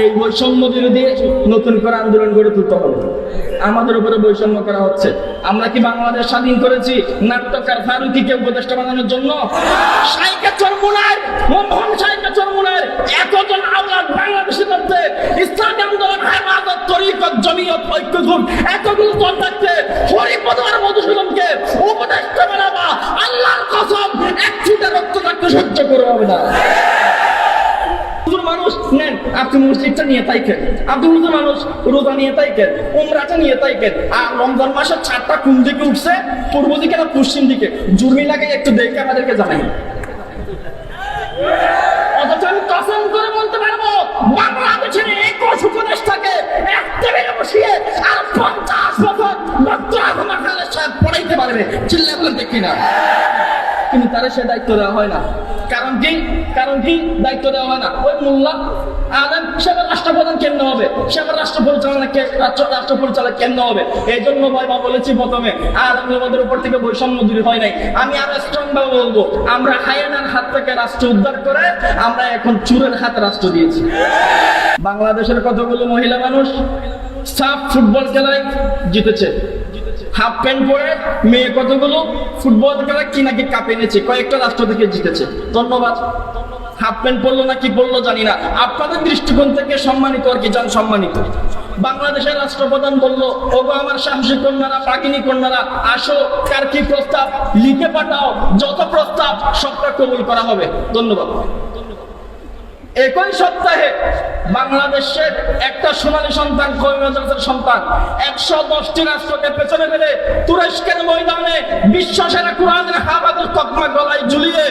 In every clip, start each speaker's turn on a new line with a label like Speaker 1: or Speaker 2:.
Speaker 1: এই বৈষম্য বিরোধী নতুন করে আন্দোলন গড়ে তুলতে হবে। আমাদের উপরে বৈষম্য করা হচ্ছে। আমরা কি বাংলাদেশ স্বাধীন করেছি? নাট্যকার ফারুকিকে উপদেষ্টা বানানোর জন্য? সাইকা চরমুনার, মোহন সাইকা চরমুনার এতজন আওলাদ বাংলাদেশের মধ্যে ইসলামী আন্দোলন, হেফাজত, তরিকত, জমিয়ত ঐক্যজোট এতগুলো দল থাকতে হরিপদ আর মধুসূদনকে উপদেষ্টা বানাবা, আল্লাহর কসম এক ফুটে রক্ত থাকতে সহ্য করে হবে না। মানুষ নেন, আপনি মসজিদটা নিয়ে তাই কেন আপনি হুজুর মানুষ, রোজা নিয়ে তাই কেন উমরাটা নিয়ে তাই কেন আর রমজান মাসের চারটা কোন দিকে উঠছে? পূর্ব দিকে না পশ্চিম দিকে? জুর্মি লাগে একটু দেখে আমাদেরকে জানাই। অথচ আমি কসম করে বলতে পারব, বাংলাদেশের একুশ উপদেশটাকে এক টেবিলে বসিয়ে আর পঞ্চাশ বছর ডক্টর আহমদ খালেদ সাহেব পড়াইতে পারবে। চিল্লা বলেন দেখি না। কিন্তু তারা সে দায়িত্ব দেওয়া হয় না। কারণ কি কারণ কি দায়িত্ব দেওয়া হয় না। ওই মোল্লা আলেম, সে আবার রাষ্ট্রপ্রধান কেন হবে? সে আবার রাষ্ট্র পরিচালনা কে রাষ্ট্র পরিচালক কেন হবে? এই জন্য ভাই বা বলেছি প্রথমে, আলেমদের উপর থেকে বৈষম্য দূর হয় নাই। আমি আরও স্ট্রং ভাবে বলব, আমরা হায়ানার হাত থেকে রাষ্ট্র উদ্ধার করে আমরা এখন চুরের হাতে রাষ্ট্র দিয়েছি। বাংলাদেশের কতগুলো মহিলা মানুষ সাফ ফুটবল খেলায় জিতেছে? হাফ প্যান্ট পরে মেয়ে কতগুলো? ফুটবল খেলা কি নাকি কাপ এনেছে? কয়েকটা রাষ্ট্র থেকে জিতেছে। ধন্যবাদ। হাফ প্যান্ট পরলো না কি বলল জানি না। আপনাদের দৃষ্টিকোণ থেকে সম্মানিত আর কি যান সম্মানিত। বাংলাদেশের রাষ্ট্রপ্রধান বলল, ওগো আমার সাহসী কন্যারা পাকিনী কন্যারা, আসো, কার কি প্রস্তাব? লিখে পাঠাও। যত প্রস্তাব, সবটা কবুল করা হবে। ধন্যবাদ। একই সপ্তাহে বাংলাদেশের একটা সোনালী সন্তান কবি মাদ্রাসার সন্তান, একশো দশটি রাষ্ট্রকে পেছনে ফেলে তুরস্কের ময়দানে বিশ্ব সেরা কোরআনের হাবাদের তকমা গলায় ঝুলিয়ে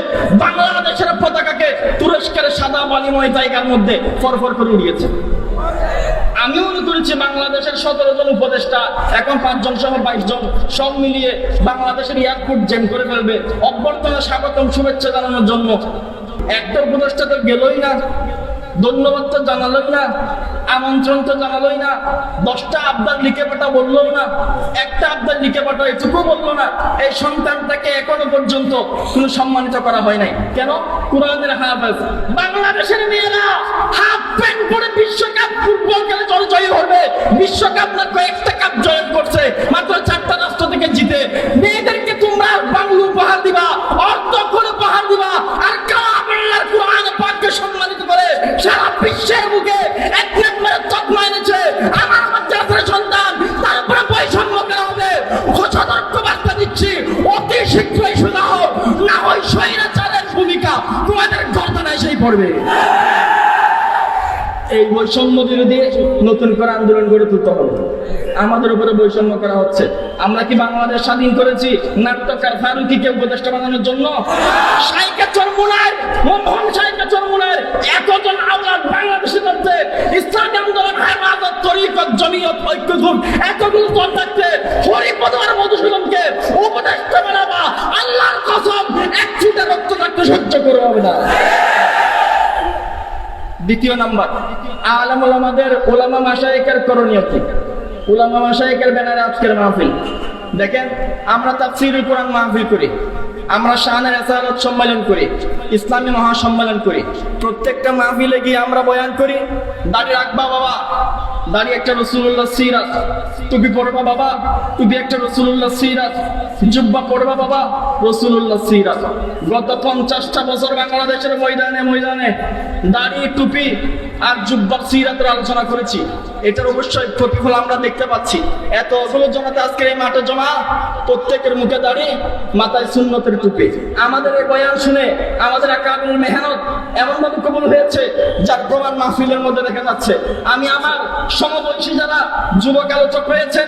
Speaker 1: বাংলাদেশের পতাকাকে তুরস্কের সাদা বালিময় জায়গার মধ্যে ফরফর করে উড়িয়েছে আমি মনে করেছি বাংলাদেশের সতেরো জন উপদেষ্টা, এখন পাঁচজন সহ বাইশ জন, সব মিলিয়ে বাংলাদেশের এয়ারপোর্ট জ্যাম করে ফেলবে। অভ্যর্থনা স্বাগতম, শুভেচ্ছা জানানোর জন্য একটা উপদেষ্টা তো গেলই না, ধন্যবাদ তো জানালোই না, আমন্ত্রণ তো জানালোই না, দশটা আবদার লিখে পাঠা বলল না, একটা আবদার লিখে পাঠা এটুকু বলল না, এই সন্তানটাকে এখনও পর্যন্ত কোনো সম্মানিত করা হয় নাই। কেন? কোরআনের হাফেজ, বাংলাদেশের মেয়েরা হাফ প্যান্ট পরে বিশ্বকাপ ফুটবল খেলে জয় জয় হবে বিশ্বকাপ না কয়েকটা কাপ জয় করছে, মাত্র চারটা রাষ্ট্র থেকে জিতে। পড়বে এই বৈষম্য বিরোধী নতুন করে আন্দোলন গড়ে তুলতে হবে। আমাদের উপরে বৈষম্য করা হচ্ছে। আমরা কি বাংলাদেশ স্বাধীন করেছি? নাট্যকার ফারুকিকে উপদেষ্টা বানানোর জন্য? সাইকা চরমুনার মোহন সাইকা চরমুনার এতজন আওলাদ বাংলাদেশের মধ্যে ইসলামী আন্দোলন হেফাজত তরিকত, জমিয়ত ঐক্যজোট এতগুলো দল থাকতে হরিপদ মধুসূদনকে উপদেষ্টা বানাবা। আল্লাহর কসম, এক ফুটে রক্ত থাকতে সহ্য করে হবে না। দ্বিতীয় নাম্বার, আলম ওলামাদের ওলামা মাসায়েকের করণীয় কি? ওলামা মাসায়েকের ব্যানারে আজকের মাহফিল। দেখেন, আমরা তাফসির কোরআন মাহফিল করি। আমরা শাহানের এসারত সম্মেলন করি, ইসলামী মহাসম্মেলন করি। প্রত্যেকটা মাহফিলে গিয়ে আমরা বয়ান করি দাড়ি রাখবা বাবা দাড়ি একটা রসুল্লাহ সিরাত। টুপি পড়বা বাবা টুপি একটা রসুল্লাহ সিরাত। জুব্বা পড়বা বাবা রসুল্লাহ সিরাত। গত পঞ্চাশটা বছর বাংলাদেশের ময়দানে ময়দানে দাড়ি টুপি আর জুব্বার সিরাতের আলোচনা করেছি। এটার অবশ্যই প্রতিফল আমরা দেখতে পাচ্ছি। এত এতগুলো জমাতে আজকে এই মাঠে জমা, প্রত্যেকের মুখে দাঁড়িয়ে মাথায় সুন্নতের টুপি। আমাদের এই বয়ান শুনে আমাদের একাডেমির মেহনত এমন ভাবে কবুল হয়েছে, যার প্রমাণ মাহফিলের মধ্যে দেখা যাচ্ছে। আমি আমার সমবয়সী যারা যুবক আলোচক রয়েছেন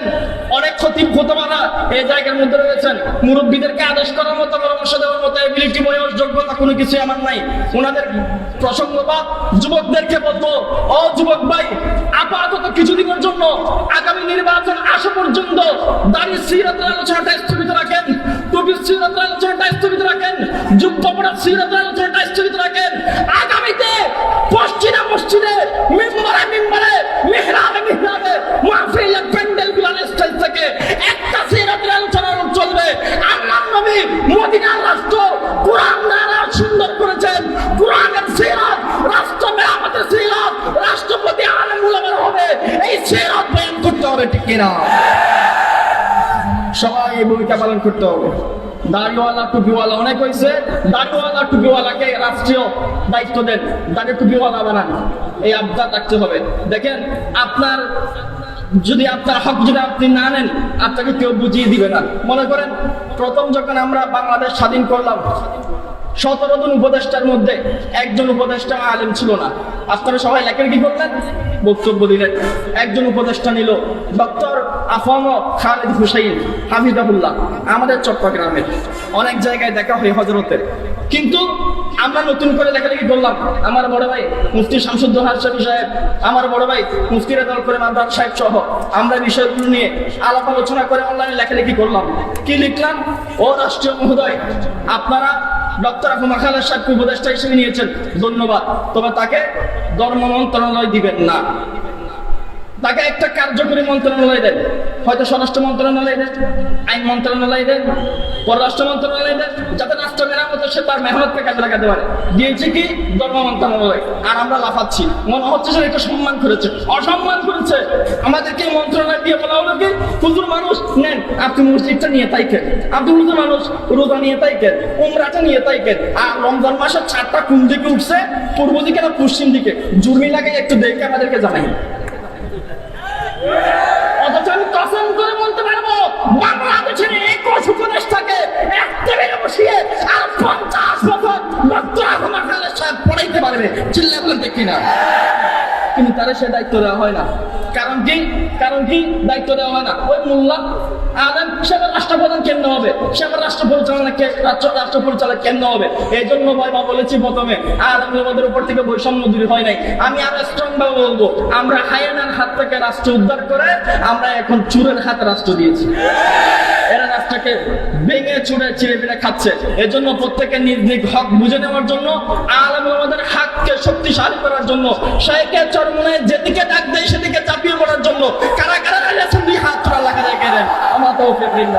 Speaker 1: অনেক ক্ষতি খোতমারা এই জায়গার মধ্যে রয়েছেন। মুরব্বীদেরকে আদেশ করার মতো, পরামর্শ দেওয়ার মতো এবিলিটি বয়স, যোগ্যতা কোনো কিছু আমার নাই। ওনাদের প্রসঙ্গ বা যুবকদেরকে যুবক ভাই, আপাতত কিছুদিনের জন্য আগামী নির্বাচন আসা পর্যন্ত দাঁড়িয়ে সিরাতের আলোচনাটা স্থগিত রাখেন। টুপির সিরাতের আলোচনাটা স্থগিত রাখেন। যুদ্ধ পড়ার সিরাতের আলোচনাটা স্থগিত রাখেন। আগামীতে পশ্চিমা মসজিদে কিনা? সবাই এই ভূমিকা পালন করতে হবে। দাড়িওয়ালা, টুপিওয়ালা, অনেক হয়েছে। দাড়িওয়ালা, টুপিওয়ালাকে রাষ্ট্রীয় দায়িত্ব দেন। দাড়ি টুপিওয়ালা বানান। এই আবদার রাখতে হবে। দেখেন, আপনার, যদি আপনার হক যদি আপনি না নেন, আপনাকে কেউ বুঝিয়ে দিবে না। মনে করেন, প্রথম যখন আমরা বাংলাদেশ স্বাধীন করলাম সতেরো জন উপদেষ্টার মধ্যে একজন উপদেষ্টা আলেম ছিল না। আপনারা সবাই লেখেন কি করলেন? বক্তব্য দিলেন। একজন উপদেষ্টা নিল ডক্টর আফম খালেদ হুসাইন, হাফিজাহুল্লাহ, আমাদের চট্টগ্রামের। অনেক জায়গায় দেখা হয় হজরতের কিন্তু আমরা নতুন করে লেখালেখি করলাম। আমার বড় ভাই মুফতি শামসুদ্দোহার সাহেব সাহেব, আমার বড় ভাই মুফতি রেজাল করে মাদ্রাস সাহেব সহ আমরা বিষয়গুলো নিয়ে আলাপ আলোচনা করে অনলাইনে লেখালেখি করলাম। কি লিখলাম? ও রাষ্ট্রীয় মহোদয়, আপনারা ডক্টর আবু মাখালের সাহেবকে উপদেষ্টা হিসেবে নিয়েছেন। ধন্যবাদ। তবে তাকে ধর্ম মন্ত্রণালয় দিবেন না। তাকে একটা কার্যকরী মন্ত্রণালয় দেন। হয়তো স্বরাষ্ট্র মন্ত্রণালয় দেন, আইন মন্ত্রণালয় দেন, পররাষ্ট্র মন্ত্রণালয় দেন, যাতে রাষ্ট্র সে তার মেহনতকে কাজে লাগাতে পারে দিয়েছে কি? ধর্ম মন্ত্রণালয় আর আমরা লাফাচ্ছি। মনে হচ্ছে সে এটা সম্মান করেছে। অসম্মান করেছে। আমাদেরকে মন্ত্রণালয় দিয়ে বলা হলো কি? হুজুর মানুষ, নেন, আপনি মসজিদটা নিয়ে তাই কেন? আপনি হুজুর মানুষ, রোজা নিয়ে তাই কেন? উমরাটা নিয়ে তাই কেন? আর রমজান মাসের চারটা কোন দিকে উঠছে? পূর্ব দিকে না পশ্চিম দিকে? জুর্মি লাগে একটু দেখে আমাদেরকে জানাই। পারবে চিল্লা বলেন কিনা কিন্তু তারা সে দায়িত্ব দেওয়া হয় না। কারণ কি? কারণ কি? দায়িত্ব দেওয়া হয় না। ওই মোল্লা আদান সে রাষ্ট্রপ্রধান কেন্দ্র হবে? সে পরিচালনা রাষ্ট্র পরিচালক কেন্দ্র হবে? এই জন্য ভাই বা বলেছি প্রথমে, আর আমাদের উপর থেকে বৈষম্য দূর হয় নাই। আমি আরও স্ট্রং ভাবে বলব, আমরা হায়ানার হাত থেকে রাষ্ট্র উদ্ধার করে আমরা এখন চুরের হাতে রাষ্ট্র দিয়েছি। এরা রাষ্ট্রকে ভেঙে চুড়ে ছিঁড়ে ফিরে খাচ্ছে। এই জন্য প্রত্যেকের নিজ নিজ হক বুঝে নেওয়ার জন্য আলম আমাদের হাককে শক্তিশালী করার জন্য শাইকে চরমনে যেদিকে ডাক দেয় সেদিকে চাপিয়ে পড়ার জন্য, কারা কারা দুই হাত তোরা লাগা রেখে দেন? আমার তো ফেব্রিল